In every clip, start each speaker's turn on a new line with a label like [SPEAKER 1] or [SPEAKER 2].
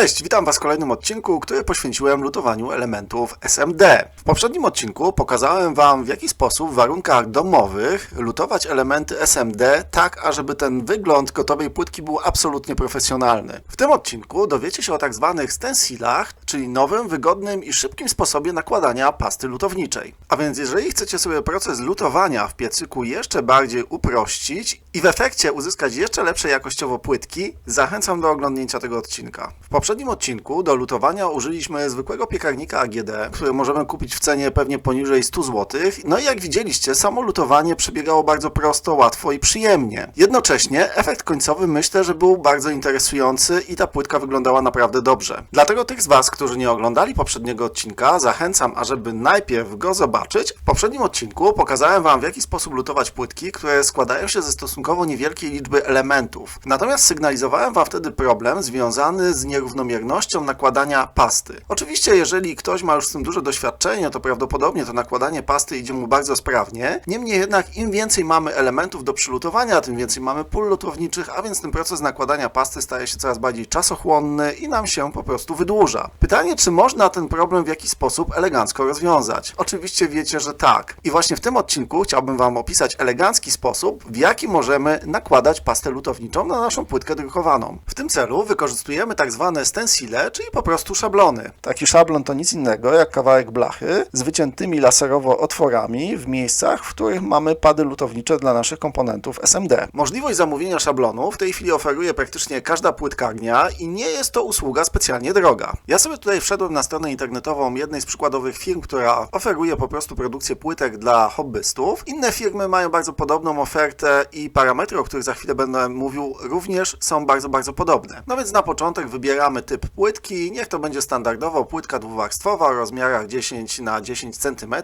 [SPEAKER 1] Cześć, witam Was w kolejnym odcinku, który poświęciłem lutowaniu elementów SMD. W poprzednim odcinku pokazałem Wam, w jaki sposób w warunkach domowych lutować elementy SMD tak, ażeby ten wygląd gotowej płytki był absolutnie profesjonalny. W tym odcinku dowiecie się o tak zwanych stencilach, czyli nowym, wygodnym i szybkim sposobie nakładania pasty lutowniczej. A więc jeżeli chcecie sobie proces lutowania w piecyku jeszcze bardziej uprościć i w efekcie uzyskać jeszcze lepsze jakościowo płytki, zachęcam do oglądnięcia tego odcinka. W poprzednim odcinku do lutowania użyliśmy zwykłego piekarnika AGD, który możemy kupić w cenie pewnie poniżej 100 zł. No i jak widzieliście, samo lutowanie przebiegało bardzo prosto, łatwo i przyjemnie. Jednocześnie efekt końcowy myślę, że był bardzo interesujący i ta płytka wyglądała naprawdę dobrze. Dlatego tych z Was, którzy nie oglądali poprzedniego odcinka, zachęcam, ażeby najpierw go zobaczyć. W poprzednim odcinku pokazałem Wam, w jaki sposób lutować płytki, które składają się ze stosunkowo niewielkiej liczby elementów. Natomiast sygnalizowałem Wam wtedy problem związany z nierównomiernością nakładania pasty. Oczywiście, jeżeli ktoś ma już z tym duże doświadczenie, to prawdopodobnie to nakładanie pasty idzie mu bardzo sprawnie. Niemniej jednak, im więcej mamy elementów do przylutowania, tym więcej mamy pól lutowniczych, a więc ten proces nakładania pasty staje się coraz bardziej czasochłonny i nam się po prostu wydłuża. Pytanie, czy można ten problem w jakiś sposób elegancko rozwiązać? Oczywiście wiecie, że tak. I właśnie w tym odcinku chciałbym Wam opisać elegancki sposób, w jaki możemy nakładać pastę lutowniczą na naszą płytkę drukowaną. W tym celu wykorzystujemy tak zwane stencile, czyli po prostu szablony. Taki szablon to nic innego jak kawałek blachy z wyciętymi laserowo otworami w miejscach, w których mamy pady lutownicze dla naszych komponentów SMD. Możliwość zamówienia szablonu w tej chwili oferuje praktycznie każda płytkarnia i nie jest to usługa specjalnie droga. Ja sobie tutaj wszedłem na stronę internetową jednej z przykładowych firm, która oferuje po prostu produkcję płytek dla hobbystów. Inne firmy mają bardzo podobną ofertę i parametry, o których za chwilę będę mówił, również są bardzo, bardzo podobne. No więc na początek wybieramy typ płytki. Niech to będzie standardowo płytka dwuwarstwowa o rozmiarach 10 na 10 cm.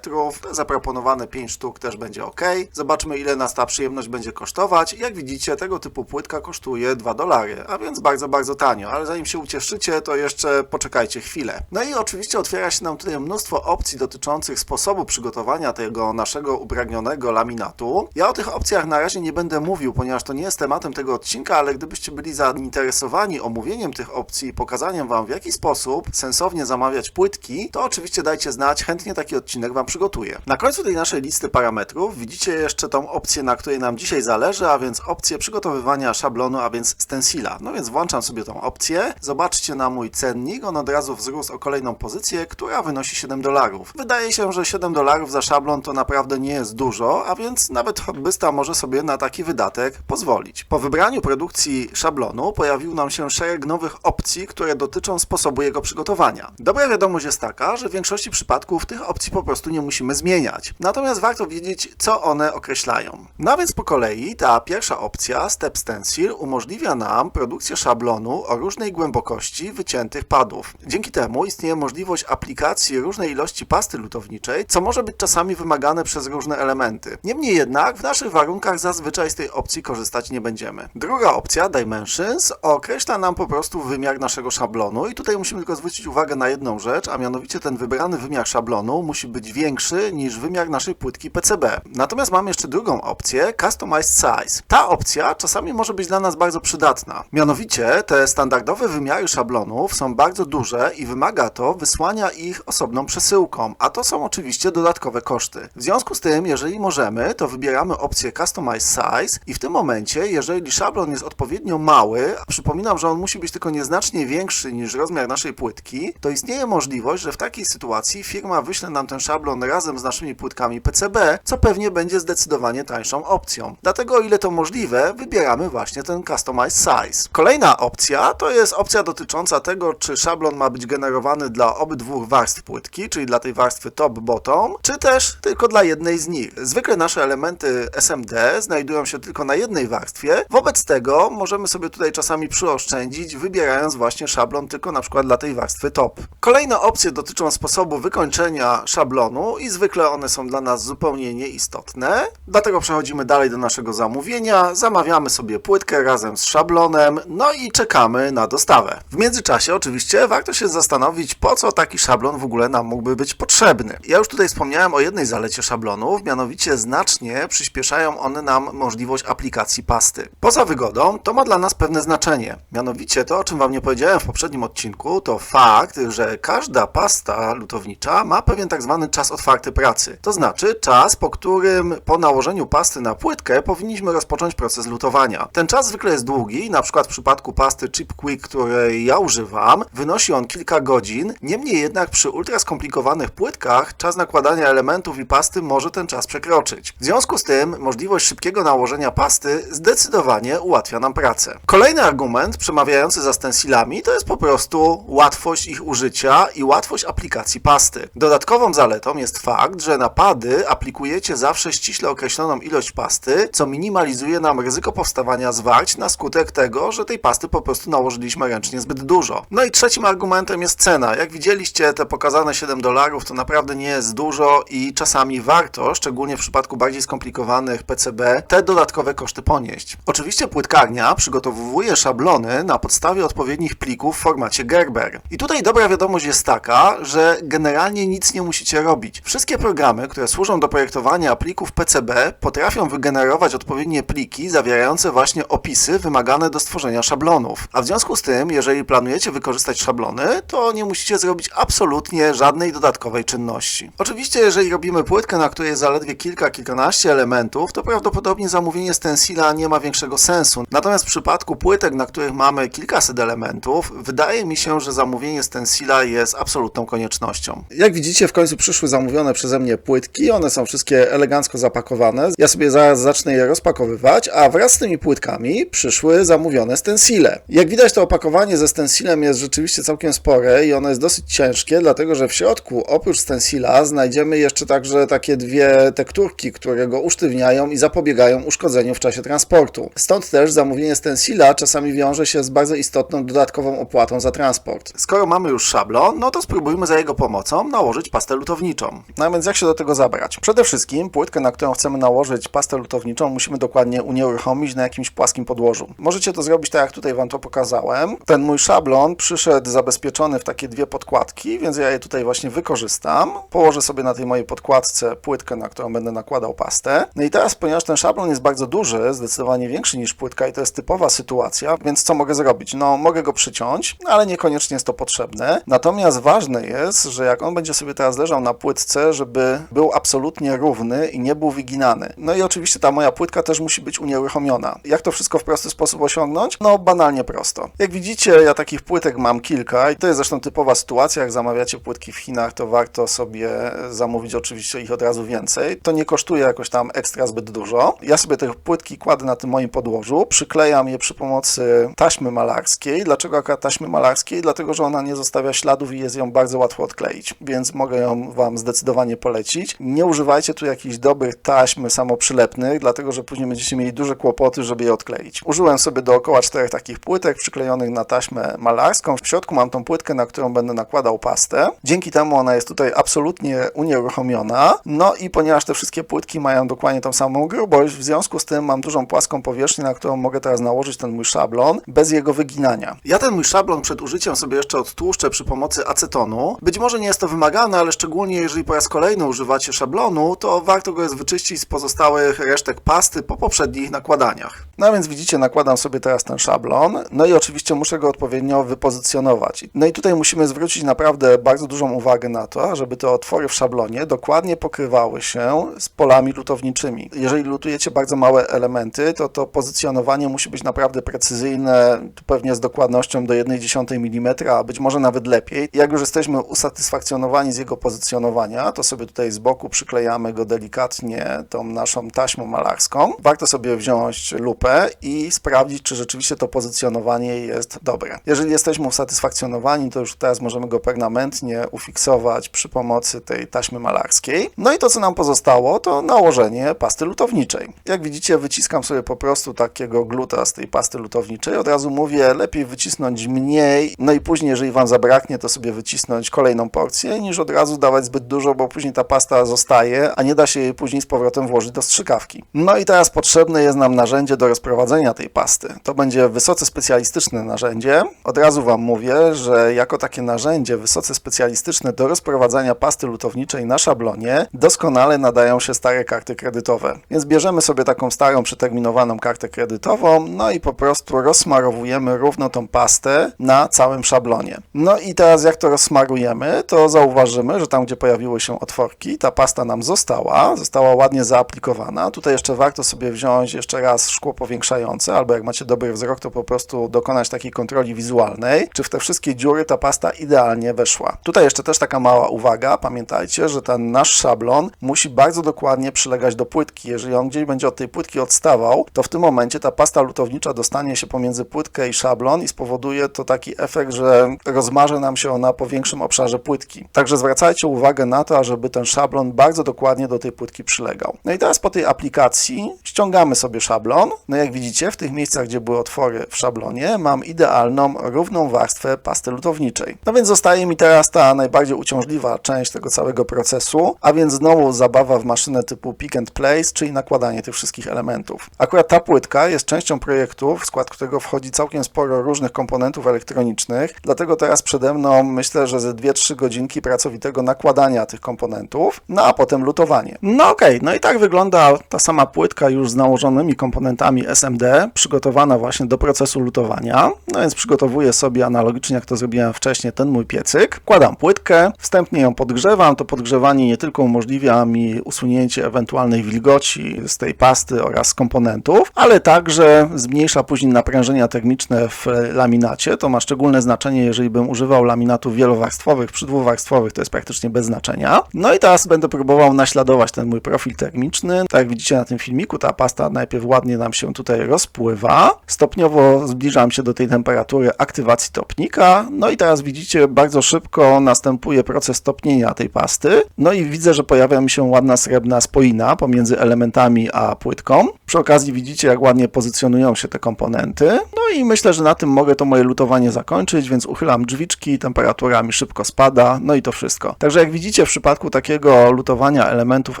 [SPEAKER 1] Zaproponowane 5 sztuk też będzie ok. Zobaczmy, ile nas ta przyjemność będzie kosztować. Jak widzicie, tego typu płytka kosztuje 2 dolary, a więc bardzo, bardzo tanio. Ale zanim się ucieszycie, to jeszcze poczekajcie chwilę. No i oczywiście otwiera się nam tutaj mnóstwo opcji dotyczących sposobu przygotowania tego naszego upragnionego laminatu. Ja o tych opcjach na razie nie będę mówił, ponieważ to nie jest tematem tego odcinka, ale gdybyście byli zainteresowani omówieniem tych opcji pokazaniem Wam, w jaki sposób sensownie zamawiać płytki, to oczywiście dajcie znać, chętnie taki odcinek Wam przygotuję. Na końcu tej naszej listy parametrów widzicie jeszcze tą opcję, na której nam dzisiaj zależy, a więc opcję przygotowywania szablonu, a więc stencila. No więc włączam sobie tą opcję. Zobaczcie na mój cennik, on od razu wzrósł o kolejną pozycję, która wynosi 7 dolarów. Wydaje się, że 7 dolarów za szablon to naprawdę nie jest dużo, a więc nawet hobbysta może sobie na taki wydatek pozwolić. Po wybraniu produkcji szablonu pojawił nam się szereg nowych opcji, które dotyczą sposobu jego przygotowania. Dobra wiadomość jest taka, że w większości przypadków tych opcji po prostu nie musimy zmieniać. Natomiast warto wiedzieć, co one określają. No więc po kolei ta pierwsza opcja, Step Stencil, umożliwia nam produkcję szablonu o różnej głębokości wyciętych padów. Dzięki temu istnieje możliwość aplikacji różnej ilości pasty lutowniczej, co może być czasami wymagane przez różne elementy. Niemniej jednak w naszych warunkach zazwyczaj z tej opcji korzystać nie będziemy. Druga opcja, Dimensions, określa nam po prostu wymiar naszego szablonu i tutaj musimy tylko zwrócić uwagę na jedną rzecz, a mianowicie ten wybrany wymiar szablonu musi być większy niż wymiar naszej płytki PCB. Natomiast mamy jeszcze drugą opcję, Customized Size. Ta opcja czasami może być dla nas bardzo przydatna. Mianowicie te standardowe wymiary szablonów są bardzo duże i wymaga to wysłania ich osobną przesyłką, a to są oczywiście dodatkowe koszty. W związku z tym, jeżeli możemy, to wybieramy opcję Customize Size i w tym momencie, jeżeli szablon jest odpowiednio mały, a przypominam, że on musi być tylko nieznacznie większy niż rozmiar naszej płytki, to istnieje możliwość, że w takiej sytuacji firma wyśle nam ten szablon razem z naszymi płytkami PCB, co pewnie będzie zdecydowanie tańszą opcją. Dlatego, o ile to możliwe, wybieramy właśnie ten Customize Size. Kolejna opcja to jest opcja dotycząca tego, czy szablon ma być generowany dla obydwu warstw płytki, czyli dla tej warstwy top-bottom, czy też tylko dla jednej z nich. Zwykle nasze elementy SMD znajdują się tylko na jednej warstwie, wobec tego możemy sobie tutaj czasami przyoszczędzić, wybierając właśnie szablon tylko na przykład dla tej warstwy top. Kolejne opcje dotyczą sposobu wykończenia szablonu i zwykle one są dla nas zupełnie nieistotne. Dlatego przechodzimy dalej do naszego zamówienia, zamawiamy sobie płytkę razem z szablonem, no i czekamy na dostawę. W międzyczasie oczywiście warto się zastanowić, po co taki szablon w ogóle nam mógłby być potrzebny. Ja już tutaj wspomniałem o jednej zalecie szablonów, mianowicie znacznie przyspieszają one nam możliwość aplikacji pasty. Poza wygodą, to ma dla nas pewne znaczenie. Mianowicie to, o czym Wam nie powiedziałem powiedziałem w poprzednim odcinku, to fakt, że każda pasta lutownicza ma pewien tak zwany czas otwarty pracy. To znaczy czas, po którym po nałożeniu pasty na płytkę powinniśmy rozpocząć proces lutowania. Ten czas zwykle jest długi, na przykład w przypadku pasty Chip Quick, której ja używam, wynosi on kilka godzin. Niemniej jednak przy ultra skomplikowanych płytkach czas nakładania elementów i pasty może ten czas przekroczyć. W związku z tym możliwość szybkiego nałożenia pasty zdecydowanie ułatwia nam pracę. Kolejny argument przemawiający za stensilami to jest po prostu łatwość ich użycia i łatwość aplikacji pasty. Dodatkową zaletą jest fakt, że na pady aplikujecie zawsze ściśle określoną ilość pasty, co minimalizuje nam ryzyko powstawania zwarć na skutek tego, że tej pasty po prostu nałożyliśmy ręcznie zbyt dużo. No i trzecim argumentem jest cena. Jak widzieliście, te pokazane 7 dolarów to naprawdę nie jest dużo i czasami warto, szczególnie w przypadku bardziej skomplikowanych PCB, te dodatkowe koszty ponieść. Oczywiście płytkarnia przygotowuje szablony na podstawie odpowiednich plików w formacie Gerber. I tutaj dobra wiadomość jest taka, że generalnie nic nie musicie robić. Wszystkie programy, które służą do projektowania plików PCB, potrafią wygenerować odpowiednie pliki zawierające właśnie opisy wymagane do stworzenia szablonów. A w związku z tym, jeżeli planujecie wykorzystać szablony, to nie musicie zrobić absolutnie żadnej dodatkowej czynności. Oczywiście, jeżeli robimy płytkę, na której jest zaledwie kilka, kilkanaście elementów, to prawdopodobnie zamówienie stensila nie ma większego sensu. Natomiast w przypadku płytek, na których mamy kilkaset elementów, wydaje mi się, że zamówienie stensila jest absolutną koniecznością. Jak widzicie, w końcu przyszły zamówione przeze mnie płytki. One są wszystkie elegancko zapakowane. Ja sobie zaraz zacznę je rozpakowywać, a wraz z tymi płytkami przyszły zamówione stensile. Jak widać, to opakowanie ze stensilem jest rzeczywiście całkiem spore i ono jest dosyć ciężkie, dlatego że w środku oprócz stensila znajdziemy jeszcze także takie dwie tekturki, które go usztywniają i zapobiegają uszkodzeniu w czasie transportu. Stąd też zamówienie stensila czasami wiąże się z bardzo istotną dodatkową opłatą za transport. Skoro mamy już szablon, no to spróbujmy za jego pomocą nałożyć pastę lutowniczą. No więc jak się do tego zabrać? Przede wszystkim płytkę, na którą chcemy nałożyć pastę lutowniczą, musimy dokładnie unieruchomić na jakimś płaskim podłożu. Możecie to zrobić tak, jak tutaj Wam to pokazałem. Ten mój szablon przyszedł zabezpieczony w takie dwie podkładki, więc ja je tutaj właśnie wykorzystam. Położę sobie na tej mojej podkładce płytkę, na którą będę nakładał pastę. No i teraz, ponieważ ten szablon jest bardzo duży, zdecydowanie większy niż płytka i to jest typowa sytuacja, więc co mogę zrobić? No, mogę go przyciąć, ale niekoniecznie jest to potrzebne. Natomiast ważne jest, że jak on będzie sobie teraz leżał na płytce, żeby był absolutnie równy i nie był wyginany. No i oczywiście ta moja płytka też musi być unieruchomiona. Jak to wszystko w prosty sposób osiągnąć? No, banalnie prosto. Jak widzicie, ja takich płytek mam kilka i to jest zresztą typowa sytuacja. Jak zamawiacie płytki w Chinach, to warto sobie zamówić oczywiście ich od razu więcej. To nie kosztuje jakoś tam ekstra zbyt dużo. Ja sobie te płytki kładę na tym moim podłożu, przyklejam je przy pomocy taśmy malarskiej. Dlaczego akurat taśmy malarskiej? Dlatego, że ona nie zostawia śladów i jest ją bardzo łatwo odkleić, więc mogę ją Wam zdecydowanie polecić. Nie używajcie tu jakichś dobrych taśm samoprzylepnych, dlatego, że później będziecie mieli duże kłopoty, żeby je odkleić. Użyłem sobie dookoła czterech takich płytek przyklejonych na taśmę malarską. W środku mam tą płytkę, na którą będę nakładał pastę. Dzięki temu ona jest tutaj absolutnie unieruchomiona. No i ponieważ te wszystkie płytki mają dokładnie tą samą grubość, w związku z tym mam dużą płaską powierzchnię, na którą mogę teraz nałożyć ten mój szablon bez jego wyginania. Ja ten mój szablon przed użyciem sobie jeszcze odtłuszczę przy pomocy acetonu. Być może nie jest to wymagane, ale szczególnie jeżeli po raz kolejny używacie szablonu, to warto go jest wyczyścić z pozostałych resztek pasty po poprzednich nakładaniach. No więc widzicie, nakładam sobie teraz ten szablon, no i oczywiście muszę go odpowiednio wypozycjonować. No i tutaj musimy zwrócić naprawdę bardzo dużą uwagę na to, żeby te otwory w szablonie dokładnie pokrywały się z polami lutowniczymi. Jeżeli lutujecie bardzo małe elementy, to to pozycjonowanie musi być naprawdę precyzyjne, pewnie z dokładnością do 1,1 mm, a być może nawet lepiej. Jak już jesteśmy usatysfakcjonowani z jego pozycjonowania, to sobie tutaj z boku przyklejamy go delikatnie tą naszą taśmą malarską. Warto sobie wziąć lupę i sprawdzić, czy rzeczywiście to pozycjonowanie jest dobre. Jeżeli jesteśmy usatysfakcjonowani, to już teraz możemy go permanentnie ufiksować przy pomocy tej taśmy malarskiej. No i to, co nam pozostało, to nałożenie pasty lutowniczej. Jak widzicie, wyciskam sobie po prostu takiego gluta z tej pasty lutowniczej. Od razu mówię, lepiej wycisnąć mniej, no i później, jeżeli Wam zabraknie, to sobie wycisnąć kolejną porcję, niż od razu dawać zbyt dużo, bo później ta pasta zostaje, a nie da się jej później z powrotem włożyć do strzykawki. No i teraz potrzebne jest nam narzędzie do rozprowadzenia tej pasty. To będzie wysoce specjalistyczne narzędzie. Od razu Wam mówię, że jako takie narzędzie wysoce specjalistyczne do rozprowadzania pasty lutowniczej na szablonie doskonale nadają się stare karty kredytowe. Więc bierzemy sobie taką starą, przeterminowaną kartę kredytową, no i po prostu rozsmarowujemy równo tą pastę pastę na całym szablonie. No i teraz jak to rozsmarujemy, to zauważymy, że tam, gdzie pojawiły się otworki, ta pasta nam została, została ładnie zaaplikowana. Tutaj jeszcze warto sobie wziąć jeszcze raz szkło powiększające, albo jak macie dobry wzrok, to po prostu dokonać takiej kontroli wizualnej, czy w te wszystkie dziury ta pasta idealnie weszła. Tutaj jeszcze też taka mała uwaga, pamiętajcie, że ten nasz szablon musi bardzo dokładnie przylegać do płytki. Jeżeli on gdzieś będzie od tej płytki odstawał, to w tym momencie ta pasta lutownicza dostanie się pomiędzy płytkę i szablon i spowoduje to taki efekt, że rozmarzy nam się ona po większym obszarze płytki. Także zwracajcie uwagę na to, ażeby ten szablon bardzo dokładnie do tej płytki przylegał. No i teraz po tej aplikacji ściągamy sobie szablon. No jak widzicie, w tych miejscach, gdzie były otwory w szablonie, mam idealną, równą warstwę pasty lutowniczej. No więc zostaje mi teraz ta najbardziej uciążliwa część tego całego procesu, a więc znowu zabawa w maszynę typu pick and place, czyli nakładanie tych wszystkich elementów. Akurat ta płytka jest częścią projektu, w skład którego wchodzi całkiem sporo różnych komponentów elektronicznych, dlatego teraz przede mną myślę, że ze 2-3 godzinki pracowitego nakładania tych komponentów, no a potem lutowanie. No okej, no i tak wygląda ta sama płytka już z nałożonymi komponentami SMD, przygotowana właśnie do procesu lutowania. No więc przygotowuję sobie analogicznie jak to zrobiłem wcześniej ten mój piecyk. Kładam płytkę, wstępnie ją podgrzewam. To podgrzewanie nie tylko umożliwia mi usunięcie ewentualnej wilgoci z tej pasty oraz komponentów, ale także zmniejsza później naprężenia termiczne w laminacie. To ma szczególne znaczenie, jeżeli bym używał laminatów wielowarstwowych, przy dwuwarstwowych to jest praktycznie bez znaczenia. No i teraz będę próbował naśladować ten mój profil termiczny. Tak jak widzicie na tym filmiku, ta pasta najpierw ładnie nam się tutaj rozpływa. Stopniowo zbliżam się do tej temperatury aktywacji topnika. No i teraz widzicie, bardzo szybko następuje proces topnienia tej pasty. No i widzę, że pojawia mi się ładna srebrna spoina pomiędzy elementami a płytką. Przy okazji widzicie, jak ładnie pozycjonują się te komponenty. No i myślę, że na tym mogę to moje lutowanie zakończyć, więc uchylam drzwiczki, temperatura mi szybko spada, no i to wszystko. Także jak widzicie, w przypadku takiego lutowania elementów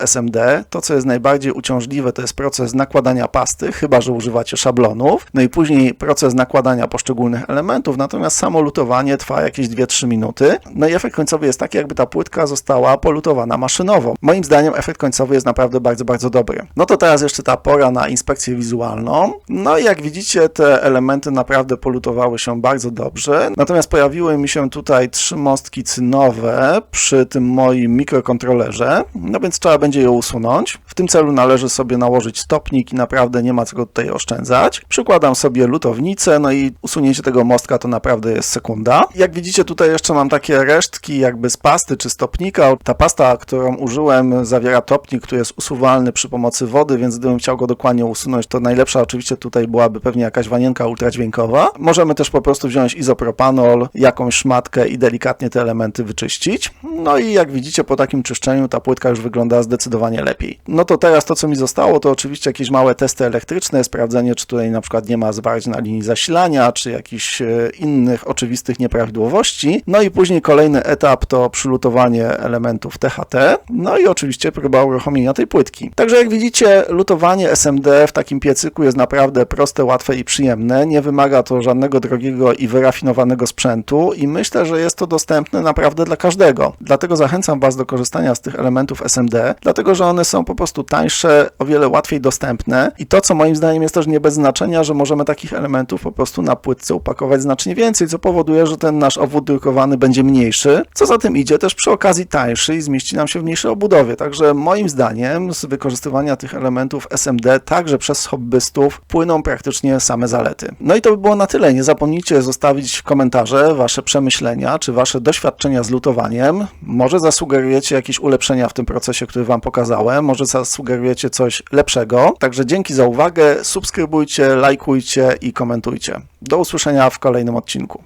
[SPEAKER 1] SMD, to co jest najbardziej uciążliwe, to jest proces nakładania pasty, chyba że używacie szablonów, no i później proces nakładania poszczególnych elementów, natomiast samo lutowanie trwa jakieś 2-3 minuty. No i efekt końcowy jest taki, jakby ta płytka została polutowana maszynowo. Moim zdaniem efekt końcowy jest naprawdę bardzo, bardzo dobry. No to teraz jeszcze ta pora na inspekcję wizualną. No i jak widzicie, te elementy naprawdę polutowały się bardzo dobrze. Natomiast pojawiły mi się tutaj trzy mostki cynowe przy tym moim mikrokontrolerze, no więc trzeba będzie je usunąć. W tym celu należy sobie nałożyć stopnik i naprawdę nie ma co tutaj oszczędzać. Przykładam sobie lutownicę, no i usunięcie tego mostka to naprawdę jest sekunda. Jak widzicie, tutaj jeszcze mam takie resztki jakby z pasty czy stopnika. Ta pasta, którą użyłem, zawiera topnik, który jest usuwalny przy pomocy wody, więc gdybym chciał go dokładnie usunąć, to najlepsza oczywiście tutaj byłaby pewnie jakaś wanienka ultradźwiękowa. Możemy też po prostu wziąć izopropanol, jakąś szmatkę i delikatnie te elementy wyczyścić. No i jak widzicie, po takim czyszczeniu ta płytka już wygląda zdecydowanie lepiej. No to teraz to, co mi zostało, to oczywiście jakieś małe testy elektryczne, sprawdzenie, czy tutaj na przykład nie ma zwarć na linii zasilania, czy jakichś e, innych oczywistych nieprawidłowości. No i później kolejny etap to przylutowanie elementów THT, no i oczywiście próba uruchomienia tej płytki. Także jak widzicie, lutowanie SMD w takim piecyku jest naprawdę proste, łatwe i przyjemne. Nie wymaga to żadnego drogiego i wyrafinowanego sprzętu i myślę, że jest to dostępne naprawdę dla każdego. Dlatego zachęcam Was do korzystania z tych elementów SMD, dlatego że one są po prostu tańsze, o wiele łatwiej dostępne i to, co moim zdaniem jest też nie bez znaczenia, że możemy takich elementów po prostu na płytce upakować znacznie więcej, co powoduje, że ten nasz obwód drukowany będzie mniejszy. Co za tym idzie, też przy okazji tańszy i zmieści nam się w mniejszej obudowie. Także moim zdaniem z wykorzystywania tych elementów SMD także przez hobbystów płyną praktycznie same zalety. No i to by było na tyle. Nie zapomnijcie zostawić komentarze, wasze przemyślenia, czy wasze doświadczenia z lutowaniem. Może zasugerujecie jakieś ulepszenia w tym procesie, który wam pokazałem, może zasugerujecie coś lepszego. Także dzięki za uwagę, subskrybujcie, lajkujcie i komentujcie. Do usłyszenia w kolejnym odcinku.